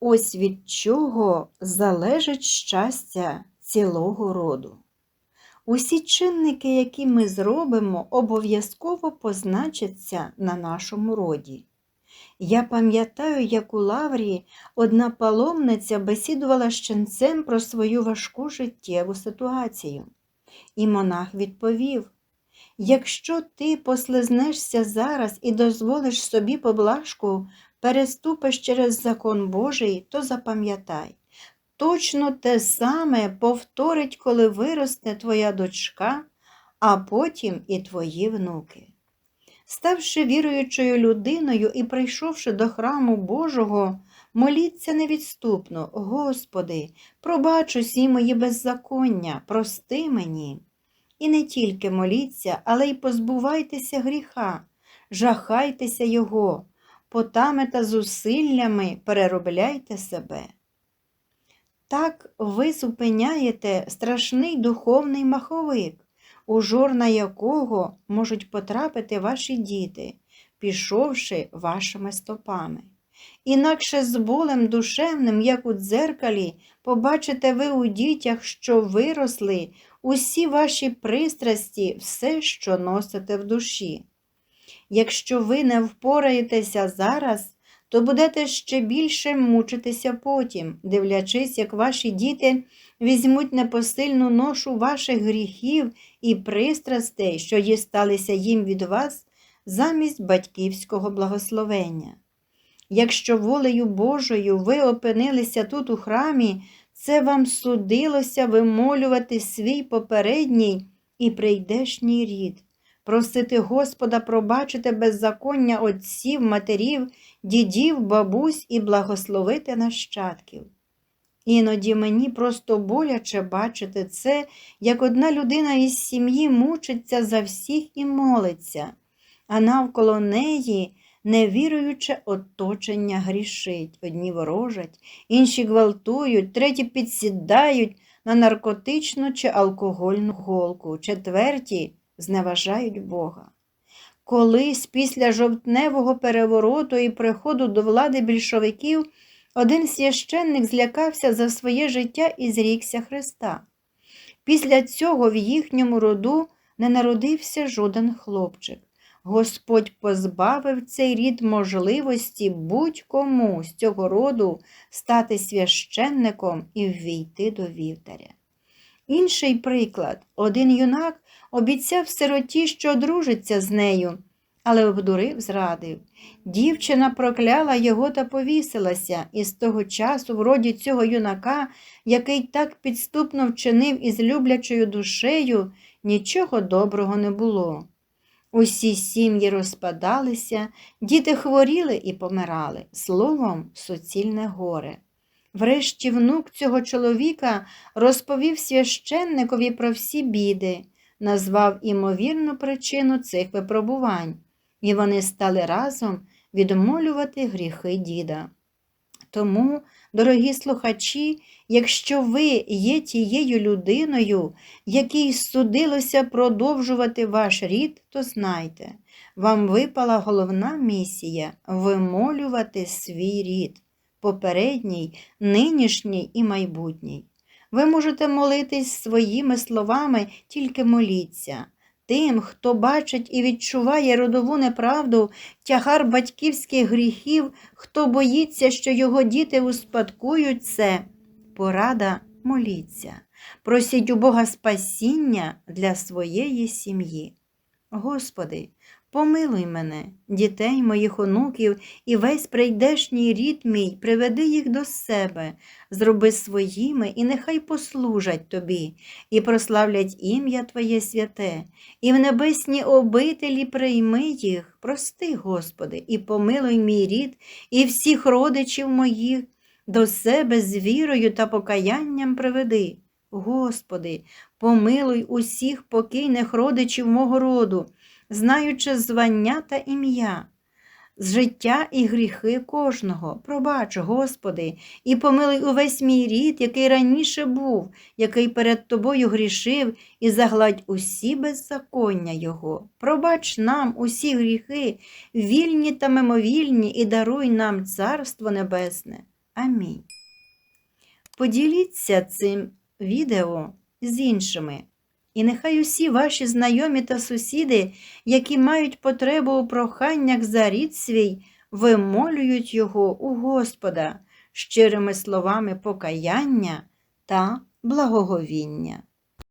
Ось від чого залежить щастя цілого роду. Усі чинники, які ми зробимо, обов'язково позначаться на нашому роді. Я пам'ятаю, як у Лаврії одна паломниця бесідувала з ченцем про свою важку життєву ситуацію. І монах відповів: Якщо ти послизнешся зараз і дозволиш собі поблажку, переступиш через закон Божий, то запам'ятай, точно те саме повторить, коли виросте твоя дочка, а потім і твої внуки. Ставши віруючою людиною і прийшовши до храму Божого, моліться невідступно, Господи, пробач усі мої беззаконня, прости мені. І не тільки моліться, але й позбувайтеся гріха, жахайтеся Його, потами та зусиллями переробляйте себе. Так ви зупиняєте страшний духовний маховик, у жорна якого можуть потрапити ваші діти, пішовши вашими стопами. Інакше з болем душевним, як у дзеркалі, побачите ви у дітях, що виросли, усі ваші пристрасті, все, що носите в душі. Якщо ви не впораєтеся зараз, то будете ще більше мучитися потім, дивлячись, як ваші діти візьмуть непосильну ношу ваших гріхів і пристрастей, що дісталися їм від вас, замість батьківського благословення. Якщо волею Божою ви опинилися тут у храмі, це вам судилося вимолювати свій попередній і прийдешній рід, просити Господа пробачити беззаконня отців, матерів, дідів, бабусь і благословити нащадків. Іноді мені просто боляче бачити це, як одна людина із сім'ї мучиться за всіх і молиться, а навколо неї невіруюче оточення грішить. Одні ворожать, інші гвалтують, треті підсідають на наркотичну чи алкогольну голку, четверті зневажають Бога. Колись після жовтневого перевороту і приходу до влади більшовиків один священник злякався за своє життя і зрікся Христа. Після цього в їхньому роду не народився жоден хлопчик. Господь позбавив цей рід можливості будь-кому з цього роду стати священником і ввійти до вівтаря. Інший приклад один юнак обіцяв сироті, що одружиться з нею, але обдурив, зрадив. Дівчина прокляла його та повісилася, і з того часу, в роді цього юнака, який так підступно вчинив із люблячою душею, нічого доброго не було. Усі сім'ї розпадалися, діти хворіли і помирали, словом, суцільне горе. Врешті внук цього чоловіка розповів священникові про всі біди, назвав імовірну причину цих випробувань, і вони стали разом відмолювати гріхи діда. Тому, дорогі слухачі, якщо ви є тією людиною, якій судилося продовжувати ваш рід, то знайте, вам випала головна місія вимолювати свій рід, попередній, нинішній і майбутній. Ви можете молитись своїми словами, тільки моліться. Тим, хто бачить і відчуває родову неправду, тягар батьківських гріхів, хто боїться, що його діти успадкують це, порада моліться, просіть у Бога спасіння для своєї сім'ї. Господи, Помилуй мене, дітей моїх онуків і весь прийдешній рід мій, приведи їх до себе, зроби своїми, і нехай послужать тобі, і прославлять ім'я Твоє святе, і в небесній обителі прийми їх, прости, Господи, і помилуй мій рід, і всіх родичів моїх. До себе з вірою та покаянням приведи. Господи, помилуй усіх покійних родичів мого роду знаючи звання та ім'я, життя і гріхи кожного. Пробач, Господи, і помилуй увесь мій рід, який раніше був, який перед Тобою грішив, і загладь усі беззаконня Його. Пробач нам усі гріхи, вільні та мимовільні, і даруй нам Царство Небесне. Амінь. Поділіться цим відео з іншими. І нехай усі ваші знайомі та сусіди, які мають потребу у проханнях за рід свій, вимолюють його у Господа щирими словами покаяння та благоговіння.